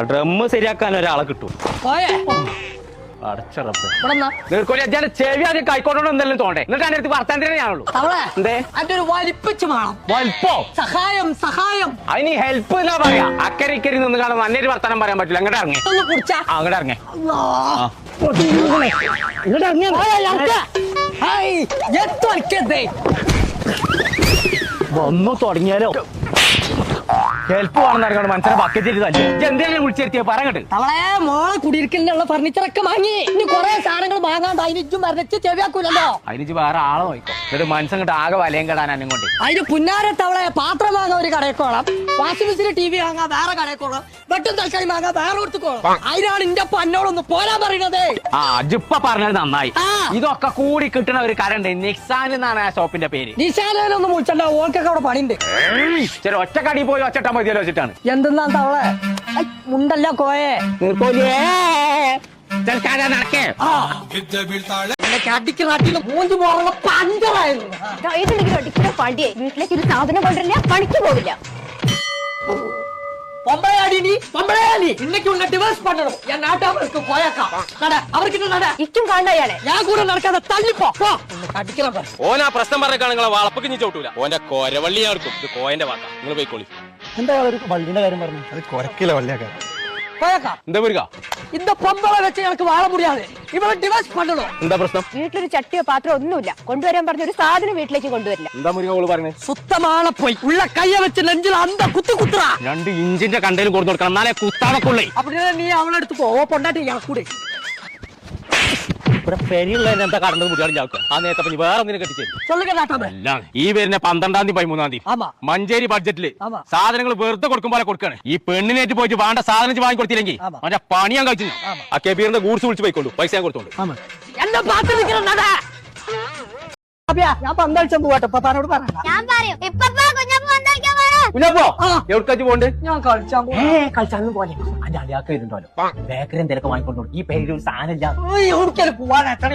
Drum ശരിയാക്കാൻ ഒരാളെ കിട്ടും. അടച്ചറപ്പ് ചെവി ആദ്യം കൈക്കോട്ടോണ്ട് എന്തെങ്കിലും തോണ്ടേ എന്നിട്ട് വർത്താനത്തിനെ ഞാനുള്ളൂ. എന്തേ? അതിന്റെ ഒരു വലിപ്പിച്ച് വേണം. വൽപ്പോ സഹായം സഹായം. അതിന് ഹെൽപ്പ് എന്നാ പറയാ? അക്കരെ ഇക്കരി നിന്ന് കാണാൻ നല്ലൊരു വർത്താനം പറയാൻ പറ്റില്ല. അങ്ങോട്ട് ഇറങ്ങി. അങ്ങോട്ട് ഇറങ്ങി. ഇങ്ങോട്ട് വന്നു തുടങ്ങിയാലോ? ഹെൽപ്പ് വേണം മനസ്സിലെ മനസ്സിനെ ബക്കറ്റ് തന്നെ എന്തെങ്കിലും വിളിച്ചെത്തിയ പറയട്ട് തവളെ മോളെ കുടിയിരിക്കലിനുള്ള ഫർണിച്ചറൊക്കെ വാങ്ങി. ഇനി കൊറേ സാധനങ്ങൾ വാങ്ങാണ്ട് അതിനിച്ചും മരണിച്ച് ചെവിയാക്കൂലല്ലോ. അതിന് വേറെ ആളെ നോക്കോ എന്നിട്ട് മനസ്സങ്ങോട്ട് ആകെ വലയം കെടാൻ കൊണ്ട്. അതിന് പുന്നാര തവളെ പാത്രം വാങ്ങാൻ ഒരു കടയക്കോളാം വാഷിംഗ് മെഷീൻ ടി വി വാങ്ങാൻ വേറെ കടയക്കോളാം വെട്ടും തൽക്കാലം വാങ്ങാൻ വേറെ കൊടുത്തുക്കോളാം അതിനാണ് ഇന്റെ അപ്പൊ പോരാൻ പറയുന്നത്. ആ ജിപ്പ പറഞ്ഞത് നന്നായി. ഇതൊക്കെ കൂടി കിട്ടണ ഒരു കരണ്ട്. നിക്സാൻ എന്നാണ് ആ ഷോപ്പിന്റെ പേര്. നിസാനൊന്നും വിളിച്ചണ്ട ഓൾക്കൊക്കെ അവിടെ പണിയുണ്ട്. ചെറിയ ഒറ്റക്കടി പോയി ഒച്ചട്ടാ മതിയല്ലോ വെച്ചിട്ടാണ്. എന്തെന്നാ തവളെ? മുണ്ടല്ല കോയെ. പണ്ടിയെ. വീട്ടിലേക്ക് ഒരു സാധനം കൊണ്ടില്ല പണിക്ക് വളപ്പൊക്കെ ചവിട്ടൂല. ഓന്റെ കൊരവള്ളി ഞാൻ എടുക്കും. ഇത് കോയന്റെ വാക്ക. നിങ്ങൾ പോയിക്കോളി. പോയേക്കാം എന്താ വരിക இந்த பொம்பளை வச்சு எனக்கு வாழ முடியாது இவளை டிவோர்ஸ் பண்ணணும் എന്താ പ്രശ്നം വീട്ടിലൊരു ചട്ടിയോ പാത്രമോ ഒന്നുമില്ല കൊണ്ടുവരാൻ പറഞ്ഞ ഒരു സാധനം വീട്ടിലേക്ക് കൊണ്ടുവരില്ല എന്താ മുരുക ഓള് പറഞ്ഞത് சுத்தமான போய் உள்ள கைய வச்சு நெஞ்சில அந்த குத்து குத்துறா രണ്ട് ഇഞ്ചിന്റെ കണ്ടേലും കൊടുത്തു കൊടുക്കണം എന്നാലേ കുത്താവക്കുള്ളേ அப்படின்னா நீ அவளை எடுத்து போ ஓ பொண்டாட்டி எனக்கு கூட ആ നേരത്തെ വേറെ ഈ മഞ്ചേരി ബഡ്ജറ്റിൽ സാധനങ്ങൾ വെറുതെ കൊടുക്കും പോലെ കൊടുക്കാണ്? ഈ പെണ്ണിനേറ്റ് പോയിട്ട് വേണ്ട സാധനം വാങ്ങി കൊടുത്തില്ലെങ്കിൽ അവന്റെ പണി ഞാൻ കഴിച്ചു ആ കെബീറിന്റെ ഗൂഡ്സ് വിളിച്ച് പോയിക്കോളൂ പൈസ ഞാൻ കൊടുത്തോളൂ ഞാൻ പന്തളിച്ചു പോകട്ടെ പറയാം. കുഞ്ഞപ്പ. എവിടേക്കാച്ച് പോണ്ട് ഞാൻ കളിച്ചാൻ പോവാ. കളിച്ചാലും പോലെ അതിന്റെ അലിയാക്ക വരുന്നുണ്ടല്ലോ. ബേക്കറി എന്തെങ്കിലും വാങ്ങിക്കൊണ്ടു ഈ പേരിൽ ഒരു സാധനം ഇല്ല. എവിടേക്കാലും പോവാൻ? എത്ര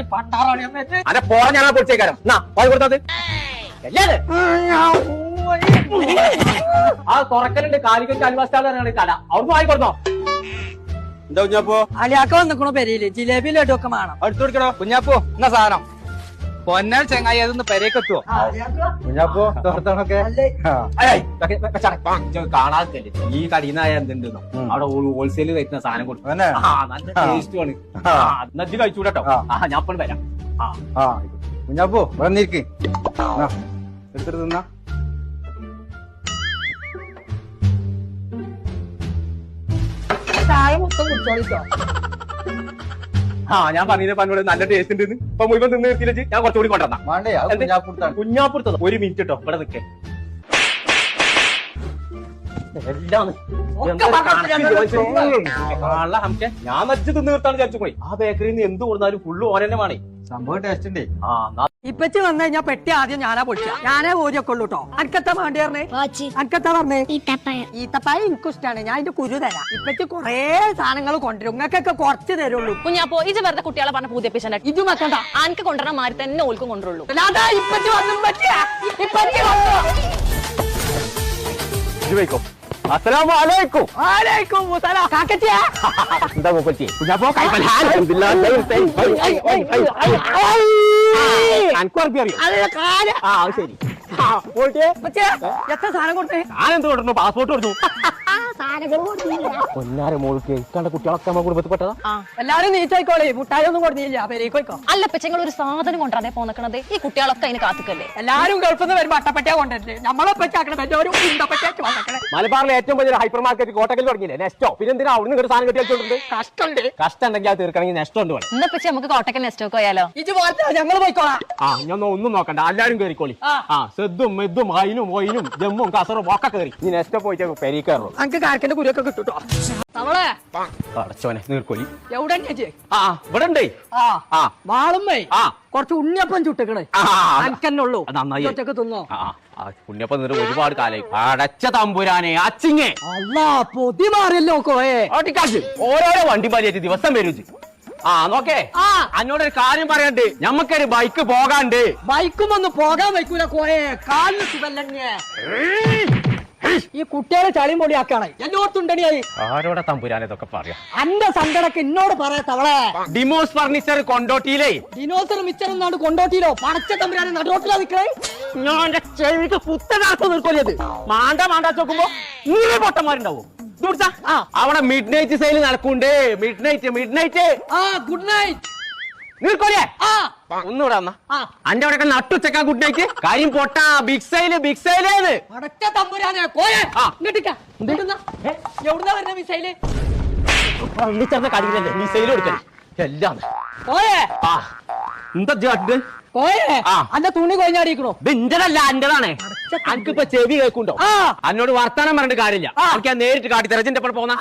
എന്നിട്ട് അതെ പോരാ ഞാൻ പൊടിച്ചേക്കാരം. എന്നാ വാങ്ങി കൊടുത്തത് ആ തുറക്കലുണ്ട്. കാലിക്കറ്റ് അൽവാസ്റ്റാളാണ് കട അവിടുന്ന് വാങ്ങിക്കൊടുത്തോ എന്താ കുഞ്ഞാപ്പോ? അലിയാക്ക വന്നിക്കണോ പെരയിൽ? ജിലേബി ലഡു ഒക്കെ വേണം. അടുത്ത് കൊടുക്കണോ? കുഞ്ഞാപ്പോ എന്നാ സാധനം? പൊന്നാൽ ചങ്ങായി അതൊന്ന് പെരേക്ക് എത്തുവോ? കുഞ്ഞാപ്പോ തോർത്തണൊക്കെ കാണാത്തല്ലേ ഈ കടീന്നായ എന്തുണ്ടെന്നോ? അവിടെ ഹോൾസെയിൽ കഴിക്കുന്ന സാധനം കൊടുക്കും നല്ല ടേസ്റ്റ് ആണ്. നജ്ജ് കഴിച്ചൂടട്ടോ. ആ. ഞാൻ ഇപ്പോൾ വരാം. ആ. ആ കുഞ്ഞാപ്പോ വന്നിരിക്ക്. എടുത്തിട്ട് തിന്നാ. ചായ മൊത്തം കുടിച്ചോളിട്ടോ. ആ ഞാൻ പറഞ്ഞു പറഞ്ഞോട് നല്ല ടേസ്റ്റ് ഉണ്ട് ഇപ്പൊ മുഴുവൻ തിന്ന് നിർത്തിയില്ലേ ഞാൻ കുറച്ചുകൂടി കൊണ്ടുവന്നാ. എന്ത്? ഒരു മിനിറ്റ് കേട്ടോ ഇവിടെ നിൽക്കേ ഞാൻ നജ്ജ് തിന്ന് നിർത്താൻ വിചാരിച്ചു പോയി. ആ ബേക്കറിയിൽ നിന്ന് എന്ത് കൊടുത്താലും ഫുള്ള് ഓരന്നെ വേണേ. സംഭവം ടേസ്റ്റ് ഉണ്ടേ. ആ ഇപ്പച്ചി വന്നു കഴിഞ്ഞാ പെട്ടി ആദ്യം ഞാനാ പൊളിച്ച. ഞാനേ ഊരിയൊക്കെ ഉള്ളൂ കേട്ടോ അനക്കത്ത വേണ്ടി പറഞ്ഞേ? വാച്ചി. അനക്കത്ത പറഞ്ഞേ? ഈത്തപ്പായ എനിക്കും ഇഷ്ടമാണ് ഞാൻ ഇതിന്റെ കുരു തരാം. ഇപ്പച്ചി കൊറേ സാധനങ്ങൾ കൊണ്ടുവരും. നിങ്ങൾക്കൊക്കെ കുറച്ച് തരുള്ളൂ. കുഞ്ഞാപ്പോ ഇത് വെറുതെ കുട്ടികളെ പറഞ്ഞ പൂതിപ്പിച്ചാൽ ഇത് മക്കണ്ട. അനക്ക് കൊണ്ടുവരണ മാറി തന്നെ ഓൽക്കും കൊണ്ടുള്ളൂ ഇപ്പച്ചി വന്നും പറ്റിയ ഇപ്പച്ചി വന്നു. ഇത് വയ്ക്കോ അസ്സലാമു അലൈക്കും ആരേക്കും മുതല കാക്കച്ചിയാ എന്താ മുപ്പത്തി കുഞ്ഞാപ്പോ കൈപ്പലാൻ അനക്കും അറബി അറിയോ അതെ കാല ആ അത് ശരി ആ, പോയിട്ട് ഇപ്പച്ചി എത്ര സാധനം കൊടുത്തേ? ഞാൻ എന്ത് കൊടുത്തു. പാസ്പോർട്ട് കൊടുത്തു പൊന്നാര മോൾക്ക്. ഇക്കാണ്ട കുട്ടികളൊക്കെ നമ്മുടെ കുടുംബത്തിൽ പെട്ടതാ എല്ലാരും നീറ്റായിക്കോളെ. മുട്ടായി ഒന്നും കൊടുത്തില്ല പെരേക്കോയ്ക്കോ അല്ല പെച്ചങ്ങൾ ഒരു സാധനം കൊണ്ടുവരാതെ പോന്നക്കണത്. ഈ കുട്ടികളൊക്കെ അതിന് കാത്തുക്കല്ലേ? എല്ലാരും ഗൾഫിൽ നിന്ന് വരുമ്പോ അട്ടപ്പറ്റ കൊണ്ടുവരുന്നത് നമ്മളെ മലബാറിലെ ഏറ്റവും വലിയ ഹൈപ്പർ മാർക്കറ്റ് കോട്ടക്കൽ തുടങ്ങിയില്ലേ? നെസ്റ്റോ പിന്നെ എന്തിനാ അവിടെ നിന്ന് സാധനം കെട്ടി കഷ്ടമുണ്ട്. കഷ്ടണ്ട് കഷ്ടം ഉണ്ടെങ്കിൽ അത് തീർക്കണമെങ്കിൽ നെസ്റ്റോ ഉണ്ട് വേണം. ഇന്ന നമുക്ക് കോട്ടക്കൽ നെസ്റ്റോ പോയാലോ? ഇത് ഞങ്ങൾ പോയിക്കോളാം. ആ ഞാൻ ഒന്നും നോക്കണ്ട. എല്ലാരും കയറിക്കോളി ആ. സെദ്ദും മെദ്ദും അയിലും ഒയിലും ജമ്മും കസറും ഒക്കെ കയറി നീ നെസ്റ്റോ പോയിട്ട് പെരി കയറുള്ളൂ അനക്ക് കാർക്കിന്റെ കുരുയൊക്കെ കിട്ടുട്ടോ? തവളെ. അടച്ചോനെ നീർക്കോലി. എവിടെ ചേച്ചി ആ ഇവിടെ ഉണ്ടേ ആ ആ. മാളുമ്മേ ആ. കുറച്ച് ഉണ്ണിയപ്പം ചുട്ടിക്കണ്. അനക്കന്നുള്ളൂ. നന്നായി. ഒറ്റയ്ക്ക് തിന്നോ? നീർ ഒരുപാട് കാലായി. അടച്ച തമ്പുരാനെ അച്ചിങ്ങേ. അല്ല പൊതി മാറിയല്ലോ കോയെ. ഓരോരോ വണ്ടി പാലിയേറ്റ് ദിവസം വരും. ആ നോക്കേ. ആ. അന്നോടൊരു കാര്യം പറയണ്ട് ഞമ്മക്കൊരു ബൈക്ക് പോകാണ്ട് ബൈക്കും ഒന്ന് പോകാൻ വയ്ക്കൂല കോയെ. കാലിന് സുഖല്ലേ ഈ കുട്ടികളെ ചളിയും പൊടിയാക്കാണ് എന്നോർത്തുണ്ടണിയായി ആരോടെ തമ്പുരാൻ ഇതൊക്കെ പറയാ? അന്റെ സങ്കടക്ക് എന്നോട് പറയാ തവളെ. ഡിമോസ് ഫർണിച്ചർ കൊണ്ടോട്ടിയിലേ. ഡിനോസർ മിച്ചർ എന്നാണ്ട് കൊണ്ടോട്ടിയിലോ? പടച്ച തമ്പുരാനെ നടുറോട്ടിലാ നിക്കണേ. ഞാൻ ചെവിക്ക് കുത്തനാത്ത നിൽക്കൊല്ലത് മാണ്ട മാണ്ടാ നോക്കുമ്പോ നൂറ് പൊട്ടന്മാരുണ്ടാവും. അവിടെ മിഡ് നൈറ്റ് സെയിൽ നടക്കുന്നുണ്ട്. Mid night mid night good night നീർക്കൊല്ലേ ആ. ഒന്നുകൂടെ വന്നാ. അന്റെ അവിടെ നട്ടുച്ചക്കാ ഗുഡ് നൈറ്റ് കാര്യം പൊട്ടാ ബിഗ് സൈൽ ബിഗ് സൈലേന്ന് മിസൈൽ കൊടുക്കണേ എല്ലാം. എന്താ. അന്റെ തുണി കൊഞ്ഞാടിക്കണോ എന്റേതാണ്. അനക്കിപ്പോ ചെവി കേൾക്കുണ്ടോ അന്നോട് എന്നോട് വർത്താനം പറഞ്ഞിട്ട് കാര്യമില്ല. എനിക്ക് ഞാൻ നേരിട്ട് കാട്ടിത്തരാം. ഇതിന്റെ പോന്ന?